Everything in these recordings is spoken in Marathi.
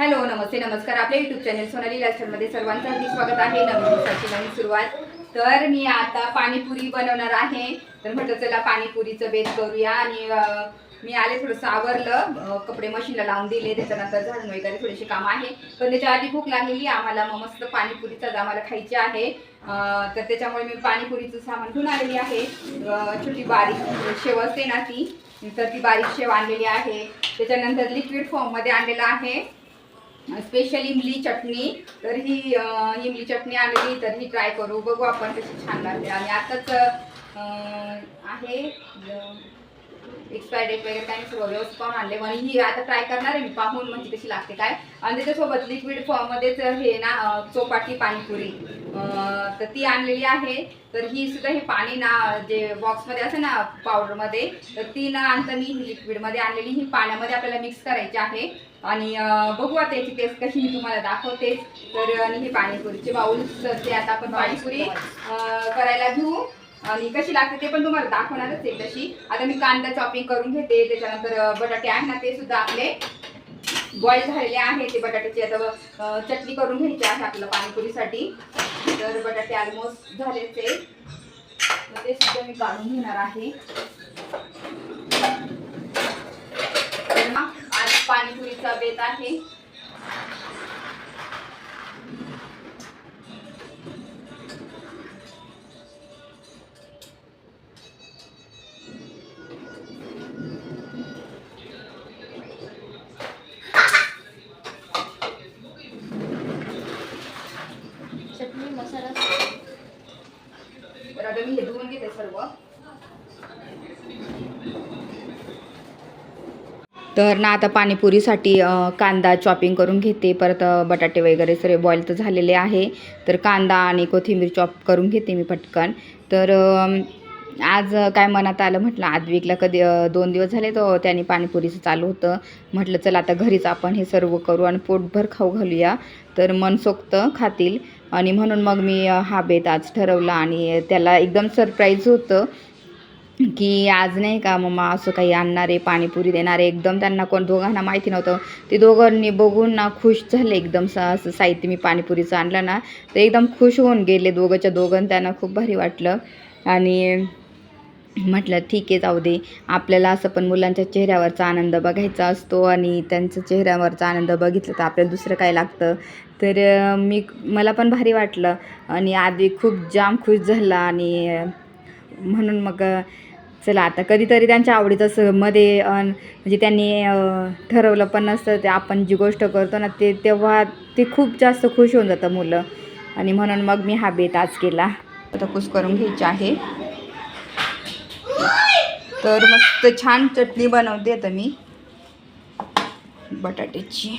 हॅलो नमस्ते नमस्कार. आपल्या युट्यूब चॅनल सोनाली लायस्टरमध्ये सर्वांचं अगदी स्वागत आहे. नवीन दिवसाची नवीन सुरुवात. तर मी आता पाणीपुरी बनवणार आहे. तर म्हटलं चला पाणीपुरीचं बेत करूया. आणि मी आले थोडंसं आवरलं. कपडे मशीनला लावून दिले. त्याच्यानंतर झाडून वगैरे थोडीशी काम आहे. पण त्याच्या आधी भूक लागलेली आम्हाला मग मस्त पाणीपुरीचाच आम्हाला खायची आहे. तर त्याच्यामुळे मी पाणीपुरीचं सामान घेऊन आलेली आहे. छोटी बारीक शेव असते ना ती तर ती बारीक शेव आणलेली आहे. त्याच्यानंतर लिक्विड फॉर्ममध्ये आणलेलं आहे. स्पेशल इमली चटणी. तर ही इमली चटणी आणली तर ही ट्राय करू. बघू आपण कशी छान लागते. आणि आताच आहे एक्सपायर डेट वगैरे काही सर्व व्यवस्थित पाहून आणले? आणि ही आता ट्राय करणार आहे मी. पाहून म्हणजे कशी लागते काय. आणि त्याच्यासोबत लिक्विड फॉर्ममध्येच हे ना चौपाटी पाणीपुरी. तर ती आणलेली आहे. तर ही सुद्धा हे पाणी ना जे बॉक्समध्ये असं ना पावडरमध्ये तर ती ना आणतं मी ही लिक्विडमध्ये आणलेली. ही पाण्यामध्ये आपल्याला मिक्स करायची आहे. आणि बघू आता याची टेस्ट कशी मी तुम्हाला दाखवते. तर आणि हे पाणीपुरीचे बाऊल ते आता आपण पाणीपुरी करायला घेऊ. आणि कशी लागते ते पण तुम्हाला दाखवणारच आहे तशी. आता मी कांदा चॉपिंग करून घेते त्याच्यानंतर बटाटे आहे ना ते सुद्धा आपले बॉईल झालेले आहे ते बटाट्याची आता चटणी करून घ्यायची आहे आपल्याला पाणीपुरीसाठी. तर बटाटे ऑलमोस्ट झाले ते ते सुद्धा मी काढून घेणार आहे. तर आज पाणीपुरीचा बेत आहे. सर्व. तर ना आता पाणीपुरीसाठी कांदा चॉपिंग करून घेते. परत बटाटे वगैरे सर्व बॉईल तर झालेले आहे. तर कांदा आणि कोथिंबीर चॉप करून घेते मी पटकन. तर आज काय मनात आलं म्हटलं आदविकला कधी दोन दिवस झाले तर त्याने पाणीपुरीचं चालू होतं. म्हटलं चला आता घरीच आपण हे सर्व करू आणि पोटभर खाऊ घालूया. तर मनसोक्त खातील. आणि म्हणून मग मी हा बेत आज ठरवला आणि त्याला एकदम सरप्राईज होतं की आज नाही का मम्मा असं काही आणणारे पाणीपुरी देणारे एकदम त्यांना कोण दोघांना माहिती नव्हतं. ते दोघांनी बघून ना खुश झाले एकदम स असं साहित्य मी पाणीपुरीचं आणलं ना तर एकदम खुश होऊन गेले दोघंच्या दोघं त्यांना खूप भारी वाटलं. आणि म्हटलं ठीक आहे जाऊ दे. आपल्याला असं पण मुलांच्या चेहऱ्यावरचा आनंद बघायचा असतो आणि त्यांच्या चेहऱ्यावरचा आनंद बघितलं तर आपल्याला दुसरं काय लागतं? तर मी मला पण भारी वाटलं. आणि आधी खूप जाम खुश झाला आणि म्हणून मग चला आता कधीतरी त्यांच्या आवडीचं असं मध्ये अन म्हणजे त्यांनी ठरवलं पण नसतं ते आपण जी गोष्ट करतो ना ते तेव्हा ते खूप जास्त खुश होऊन जातं मुलं. आणि म्हणून मग मी हा बेत आज केला. आता कुस करून घ्यायची आहे. तर मस्त छान चटणी बनवते आता मी. बटाट्याची.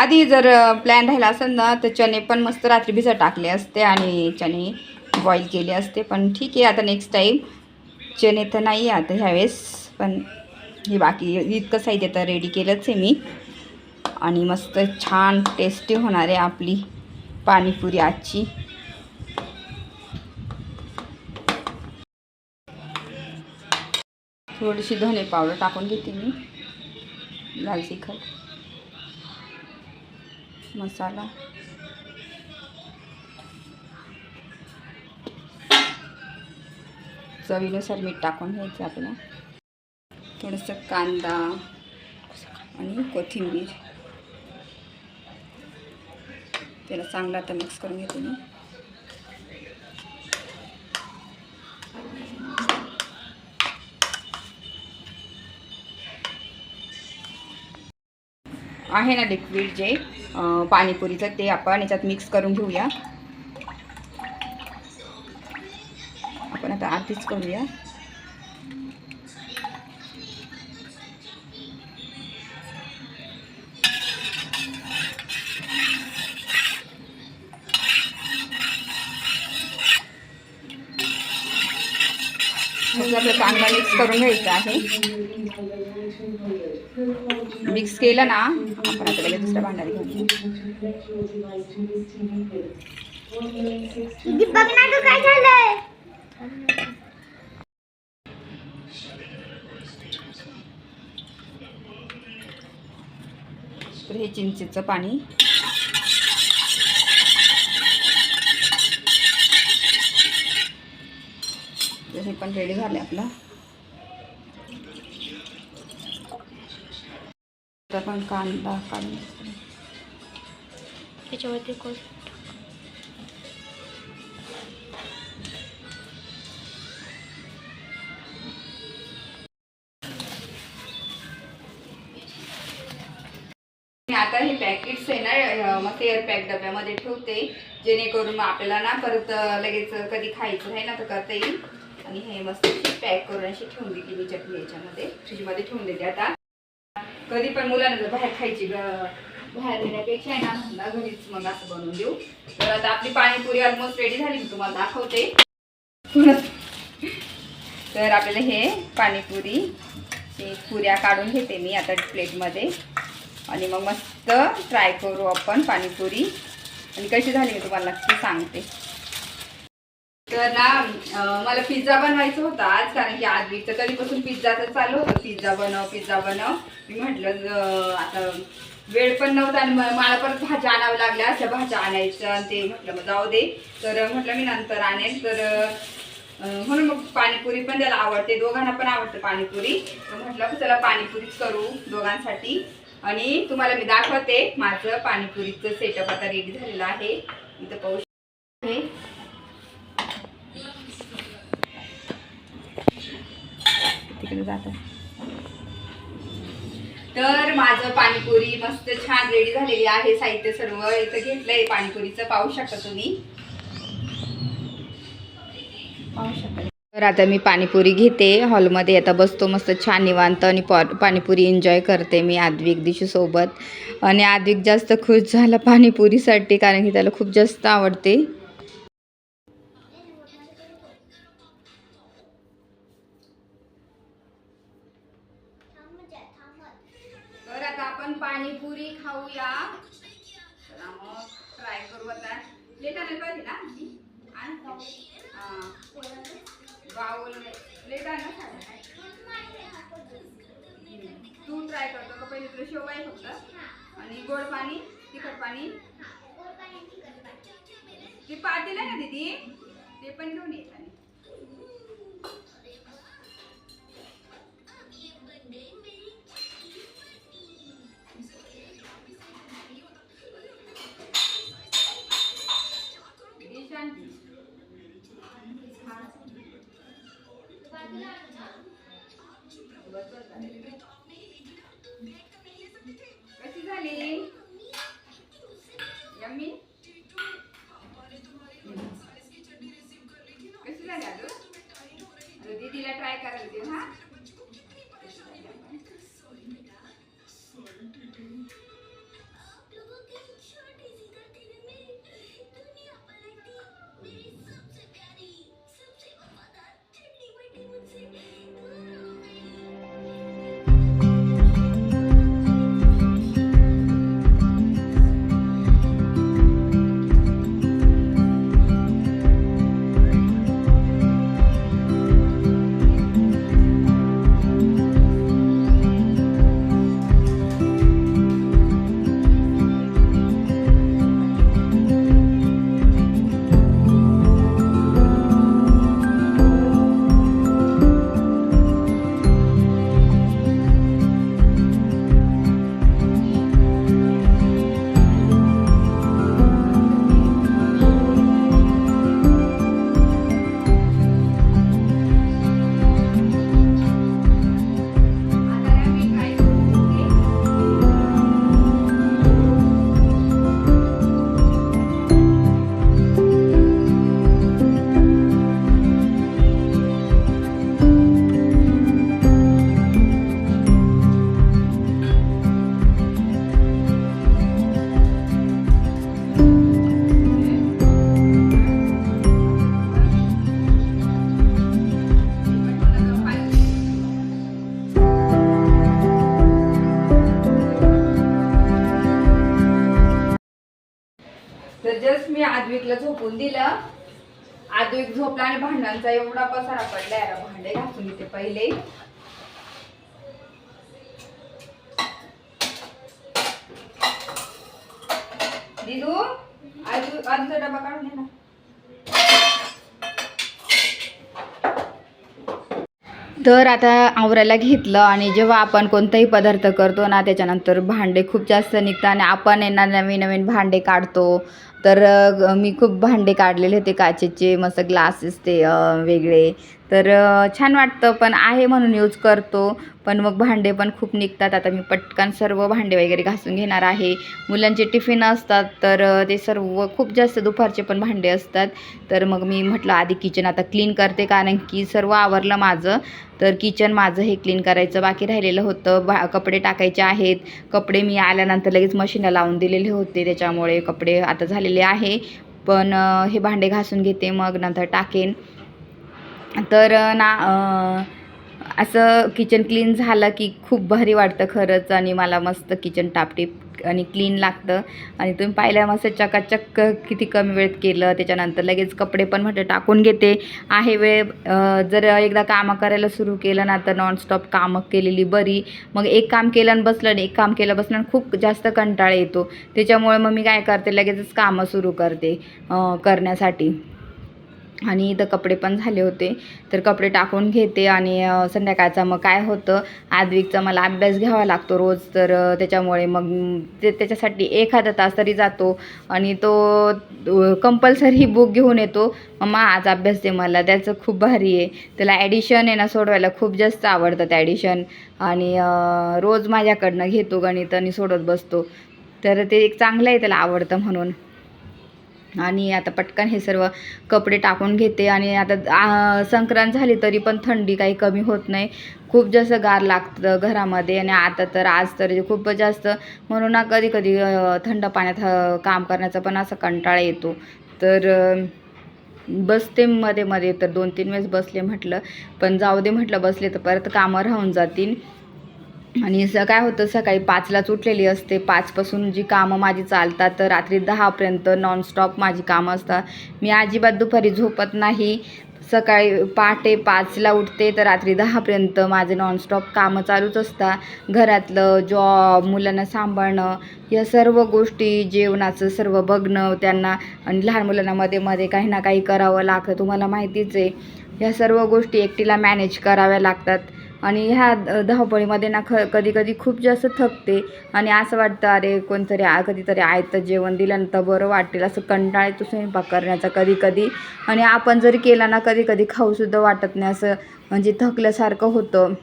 आधी जर प्लॅन राहिला असेल ना तर चणे पण मस्त रात्री भिजत टाकले असते आणि चणे बॉईल केले असते. पण ठीक आहे आता नेक्स्ट टाईम चणे तर नाही आहे आता ह्यावेळेस पण हे बाकी इतकं साहित्य तर रेडी केलंच आहे मी. आणि मस्त छान टेस्टी होणार आहे आपली पाणीपुरी आजची. थोडीशी धने पावडर टाकून घेते मी. लाल तिखट. मसाला. चवीनुसार मीठ टाकून घ्यायचं आपलं. थोडंसं कांदा आणि कोथिंबीर. त्याला चांगला आता मिक्स करून घेते मी. आहे ना लिक्विड जे पाणीपुरीचं ते आपण याच्यात मिक्स करून घेऊया. आपण आता आधीच करूया. आपलं कांदा मिक्स करून घ्यायचा आहे. मिक्स केलं ना आपण आता लगेच दुसऱ्या भांड्यात ना काय झालंय? तर हे चिंचेचं पाणी. हे पण रेडी झाले आपला. पण कांदा काढून त्याच्यावरती मी आता हे पॅकेट्स आहे ना मग एअर पॅक डब्यामध्ये ठेवते. जेणेकरून मग आपल्याला ना परत लगेच कधी खायचं आहे ना तर करता येईल. आणि हे मस्त पॅक करून अशी ठेवून दिली मी चटणी याच्यामध्ये. फ्रीजमध्ये ठेवून देते आता. कधी पण मुलांना जर बाहेर खायची ग- बाहेर येण्यापेक्षा आहे ना म्हणला घरीच मग असं बनवून देऊ. तर आता आपली पाणीपुरी ऑलमोस्ट रेडी झाली मी तुम्हाला दाखवते. तर आपल्याला हे पाणीपुरी हे पुऱ्या काढून घेते मी आता प्लेटमध्ये आणि मग मस्त ट्राय करू आपण पाणीपुरी. आणि कशी झाली मी तुम्हाला नक्की सांगते. तर ना मला पिझ्झा बनवायचा होता आज कारण की आज वीकचं कधीपासून पिझ्झाचं चालू होतं. पिझ्झा बनव पिझ्झा बनव. मी म्हटलं आता वेळ पण नव्हता आणि मला परत भाज्या आणावं लागल्या. अशा भाज्या आणायच्या आणि ते म्हटलं मग जाऊ दे. तर म्हटलं मी नंतर आणेल तर म्हणून मग पाणीपुरी पण त्याला आवडते. दोघांना पण आवडतं पाणीपुरी. तर म्हटलं की चला पाणीपुरीच करू दोघांसाठी. आणि तुम्हाला मी दाखवते माझं पाणीपुरीचं सेटअप आता रेडी झालेलं आहे. इथं पाहू शकता तिकडे जात. तर माझं पाणीपुरी मस्त छान रेडी झालेली आहे. साहित्य सर्व इथं घेतलंय. पाणीपुरीचं पाहू शकता तुम्ही. पाहू शकता. तर आता मी पाणीपुरी घेते. हॉलमध्ये आता बसतो मस्त छान निवांत आणि पा पाणीपुरी एन्जॉय करते मी आद्विक दिशी सोबत. आणि आद्विक जास्त खुश झाला पाणीपुरीसाठी कारण की त्याला खूप जास्त आवडते. पहिले तुला शेवगाई फक्त. आणि गोड पाणी तिखट पाणी. ते पातेल आहे ना दीदी? ते पण घेऊन येत vitamin तर जस्ट मी आदविकला झोपून दिलं. आदविक झोपला आणि भांड्यांचा एवढा पसारा पडला आता भांडे घासून घेते पहिले. दिदू आजू आजूचा डबा काढून घे ना. तर आता आवरायला घेतलं आणि जेव्हा आपण कोणताही पदार्थ करतो ना त्याच्यानंतर भांडे खूप जास्त निघतात आणि आपण यांना नवीन नवीन भांडे काढतो. तर मी खूप भांडे काढलेले होते काचेचे मस्त ग्लासेस ते वेगळे. तर छान वाटतं पण आहे म्हणून यूज करतो. पण मग भांडे पण खूप निघतात. आता मी पटकन सर्व भांडे वगैरे घासून घेणार आहे. मुलांचे टिफिन असतात तर ते सर्व खूप जास्त दुपारचे पण भांडे असतात. तर मग मी म्हटलं आधी किचन आता क्लीन करते कारण की सर्व आवरलं माझं. तर किचन माझं हे क्लीन करायचं बाकी राहिलेलं होतं. भा कपडे टाकायचे आहेत. कपडे मी आल्यानंतर लगेच मशीनला लावून दिलेले होते. त्याच्यामुळे कपडे आता झालेले आहे. पण हे भांडे घासून घेते मग नंतर टाकेन. तर ना असं किचन क्लीन झालं की खूप भारी वाटतं खरंच आणि मला मस्त किचन टापटीप आणि क्लीन लागतं. आणि तुम्ही पाहिलं मस्त चकाचक किती कमी वेळेत केलं. त्याच्यानंतर लगेच कपडे पण म्हटलं टाकून घेते. आहे वेळ जर एकदा कामं करायला सुरू केलं ना तर नॉनस्टॉप कामं केलेली बरी. मग एक काम केलं आणि बसलं आणि एक काम केलं बसलं आणि खूप जास्त कंटाळा येतो. त्याच्यामुळे मग मी काय करते लगेचच कामं सुरू करते करण्यासाठी. आणि इथं कपडे पण झाले होते. तर कपडे टाकून घेते आणि संध्याकाळचा मग काय होतं आदविकचा मला अभ्यास घ्यावा लागतो रोज. तर त्याच्यामुळे मग ते त्याच्यासाठी एखादा तास तरी जातो आणि तो कंपल्सरी बुक घेऊन येतो. मम्मा आज अभ्यास दे मला त्याचं खूप भारी आहे. त्याला ॲडिशन आहे ना सोडवायला खूप जास्त आवडतं ते ॲडिशन आणि रोज माझ्याकडनं घेतो गणित आणि सोडत बसतो. तर ते एक चांगलं आहे त्याला आवडतं म्हणून. आणि आता पटकन हे सर्व कपडे टाकून घेते आणि आता संक्रांत झाली तरी पण थंडी काही कमी होत नाही. खूप जास्त गार लागतं घरामध्ये आणि आता तर आज तर खूपच जास्त म्हणून ना कधी कधी थंड पाण्यात काम करण्याचा पण असा कंटाळा येतो. तर बसते मध्ये मध्ये तर दोन तीन वेळेस बसले म्हटलं पण जाऊ दे म्हटलं बसले तर परत कामं राहून जातील. आणि स काय होतं सकाळी पाचलाच उठलेली असते. पाचपासून जी कामं माझी चालतात तर रात्री दहापर्यंत नॉनस्टॉप माझी कामं असतात. मी अजिबात दुपारी झोपत नाही. सकाळी पहाटे पाचला उठते तर रात्री दहापर्यंत माझे नॉनस्टॉप कामं चालूच असतात. घरातलं जॉब मुलांना सांभाळणं या सर्व गोष्टी जेवणाचं सर्व बघणं त्यांना आणि लहान मुलांना मध्ये मध्ये काही ना काही करावं लागतं तुम्हाला माहितीच आहे. या सर्व गोष्टी एकटीला मॅनेज कराव्या लागतात. आणि ह्या धावपळीमध्ये ना ख कधी कधी खूप जास्त थकते आणि असं वाटतं अरे कोणतरी आ कधीतरी आयतं जेवण दिलं तर बरं वाटेल असं कंटाळ येतो स्वयंपाक करण्याचा कधी कधी आणि आपण जरी केला ना कधी कधी खाऊसुद्धा वाटत नाही असं म्हणजे थकल्यासारखं होतं.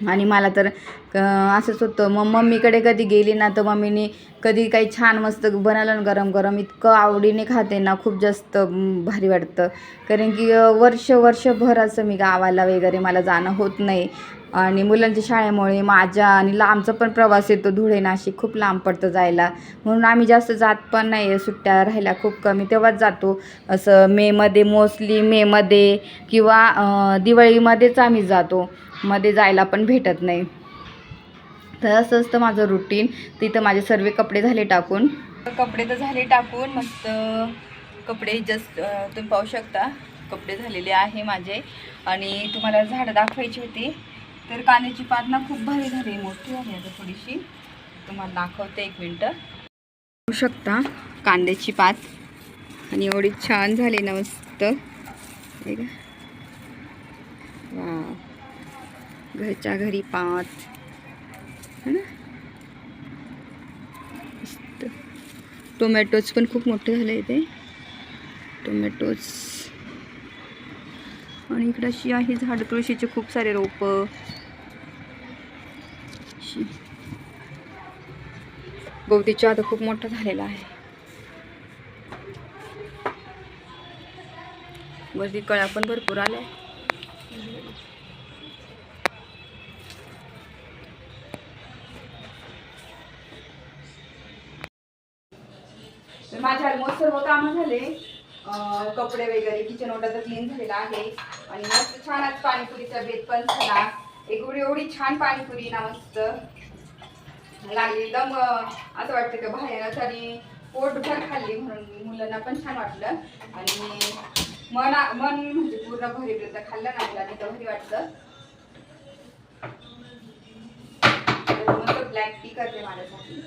आणि मला तर असंच होतं. मग मम्मीकडे कधी गेली ना तर मम्मीने कधी काही छान मस्त बनवलं ना गरम गरम इतकं आवडीने खाते ना खूप जास्त भारी वाटतं. कारण की वर्ष वर्षभर असं मी गावाला वगैरे मला जाणं होत नाही. आणि मुलांच्या शाळेमुळे माझ्या आणि लांबचा पण प्रवास येतो. धुळे नाशिक खूप लांब पडतं जायला. म्हणून आम्ही जास्त जात पण नाही आहे सुट्ट्या राहायला खूप कमी. तेव्हाच जातो. असं मेमध्ये मोस्टली मेमध्ये किंवा दिवाळीमध्येच आम्ही जातो. मध्ये जायला पण भेटत नाही. तर असं असतं माझं रुटीन तिथं माझे सर्व कपडे झाले टाकून. कपडे तर झाले टाकून. मस्त कपडे जस्ट तुम्ही पाहू शकता. कपडे झालेले आहे माझे. आणि तुम्हाला झाडं दाखवायची होती. तर कांद्याची पात ना खूप भारी झाली मोठी झाली आता थोडीशी. तुम्हाला दाखवते एक मिनटं. बघू शकता कांद्याची पात. आणि एवढी छान झाली ना मस्त. का? घरच्या घरी पात. है ना? मस्त. टोमॅटोज पण खूप मोठे झाले इथे. टोमॅटोज आणि इकडं अशी आहे झाड तुळशीचे खूप सारे रोपं. गवतीच्या आता खूप मोठा झालेला आहे. वरती कळ्या पण भरपूर आल्या. तर माझे ऑलमोस्ट सर्व कामं झाले. कपडे वगैरे किचन ओटा क्लीन झालेला आहे. आणि मस्त छान आज पाणीपुरीचा बेत पण झाला. एक एवढी एवढी छान पाणीपुरी ना मस्त. लागली. दम असं वाटतं का बाहेरच आणि पोटभर खाल्ली म्हणून मुलांना पण छान वाटलं. आणि मन मन म्हणजे पूर्ण भरीपर्यंत खाल्लं ना मुलांनी तर भरी वाटतं मस्त ब्लॅक टी करते माझ्यासाठी.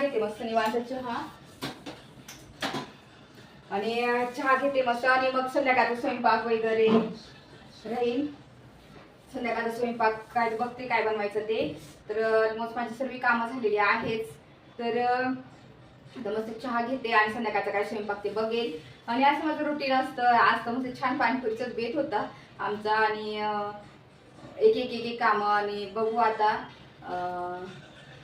घेते मस्त निवांत चहा. आणि चहा घेते मस्त. आणि मग संध्याकाळचा स्वयंपाक वगैरे राहील. संध्याकाळचा स्वयंपाक काय बघते काय बनवायचं ते. तर ऑलमोस्ट मग माझी सर्व कामं झालेली आहेच. तर मस्त चहा घेते आणि संध्याकाळचा काय स्वयंपाक ते बघेल. आणि असं माझं रुटीन असतं. आज तर मस्त छान पाणीपुरीचाच बेत होता आमचा. आणि एक एक एक एक कामं आणि बघू आता अं,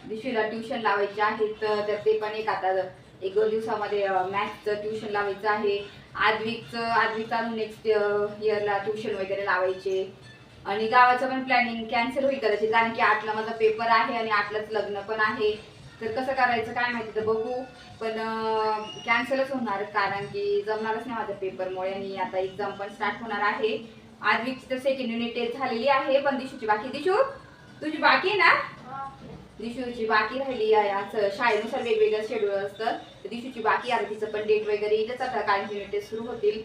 दिशेला ट्युशन लावायचे आहेत तर ते पण एक आता एक दोन दिवसामध्ये मॅथ्सचं ट्युशन लावायचं आहे. आद्विकचं आद्विक चालू नेक्स्ट इयरला ट्युशन वगैरे लावायचे. आणि गावाचं पण प्लॅनिंग कॅन्सल होईल कदाचित कारण की आठला माझा पेपर आहे आणि आठलाच लग्न पण आहे. तर कसं करायचं काय माहिती तर बघू. पण कॅन्सलच होणार कारण की जमणारच नाही माझ्या पेपरमुळे आणि आता एक्झाम पण स्टार्ट होणार आहे. आद्विकची तर सेकंड युनिट टेस्ट झालेली आहे. पण दिशूची बाकी. दिशू तुझी बाकी आहे ना? दिशूची बाकी राहिली आहे. असं शाळेनुसार वेगवेगळं शेड्यूल असतं. तर दिशूची बाकी आरतीचं पण डेट वगैरे येतच आता कारण सुरू होतील.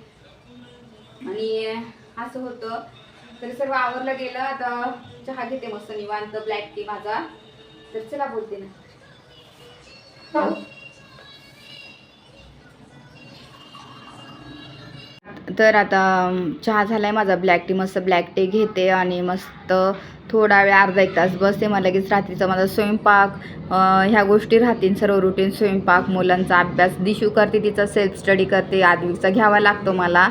आणि असं होतं. तर सर्व आवरलं गेलं. आता चहा घेते मस्त निवांत. ब्लॅक टी माझा. तर चला बोलते ना. हो. तर आता चहा चहा झालाय माझा. ब्लॅक टी मस्त ब्लॅक टी घेते आणि मस्त थोडा वेळ अर्धा एक तास बसते मला लगेच रात्रीचा माझा स्वयंपाक ह्या गोष्टी राहतील. सर्व रुटीन स्वयंपाक मुलांचा अभ्यास. दिशू करते तिचा सेल्फ स्टडी करते. आदवीचा घ्यावा लागतो मला.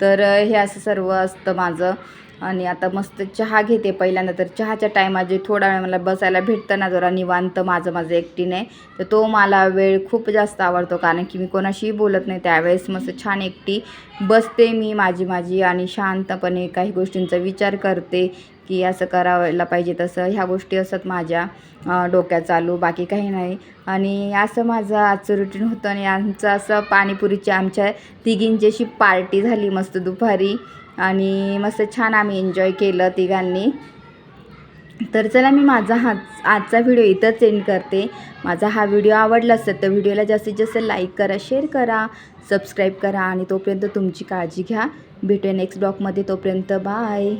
तर हे असं सर्व असतं माझं. आणि आता मस्त चहा घेते. पहिल्यांदा तर चहाच्या टायमात जे थोडा वेळ मला बसायला भेटतं ना जरा निवांत माझं माझं एकटीने. तर तो मला वेळ खूप जास्त आवडतो. कारण की मी कोणाशीही बोलत नाही. त्यावेळेस मस्त छान एकटी बसते मी माझी माझी. आणि शांतपणे काही गोष्टींचा विचार करते. की असं करायला पाहिजे तसं ह्या गोष्टी असतात माझ्या डोक्यात चालू बाकी काही नाही. आणि असं माझं आजचं रुटीन होतं आणि आमचं असं पाणीपुरीची आमच्या तिघींची अशी पार्टी झाली मस्त दुपारी. आणि मस्त छान आम्ही एन्जॉय केलं तिघांनी. तर चला मी माझा हा आजचा व्हिडिओ इथंच एंड करते. माझा हा व्हिडिओ आवडला असेल तर व्हिडिओला जास्तीत जास्त लाईक करा शेअर करा सबस्क्राईब करा आणि तोपर्यंत तुमची काळजी घ्या. भेटूया नेक्स्ट ब्लॉगमध्ये तोपर्यंत बाय